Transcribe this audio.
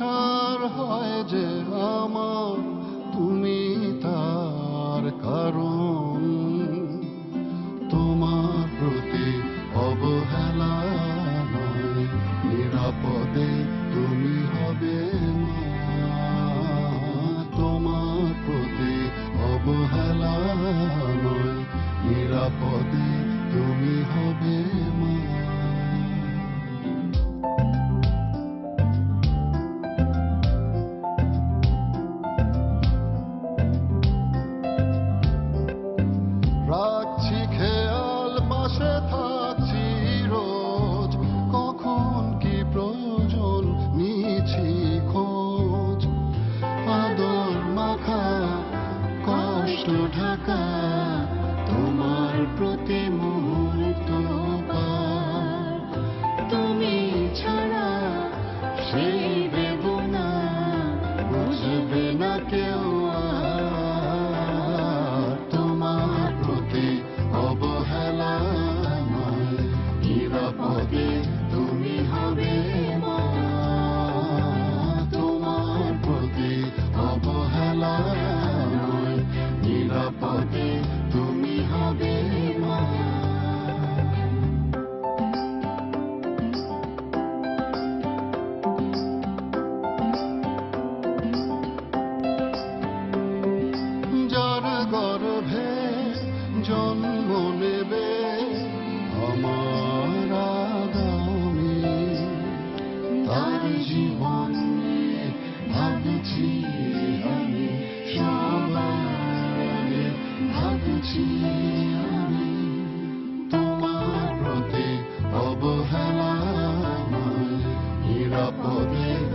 সংসার হয় যে আমার, তুমি তার কারণ। তোমার প্রতি অবহেলা নয়, নিরাপদে তুমি হবে তোমার প্রতি অবহেলা নয়, নিরাপদে তুমি হবে প্রশ্ন ঢাকা, তোমার প্রতি মুহূর্ত তুমি ছাড়া সেই না বুঝবে না কেউ তোমার প্রতি অবহেলা নিরাপদে তুমি হবে মা। তোমার প্রতি অবহেলা teu poder. poder.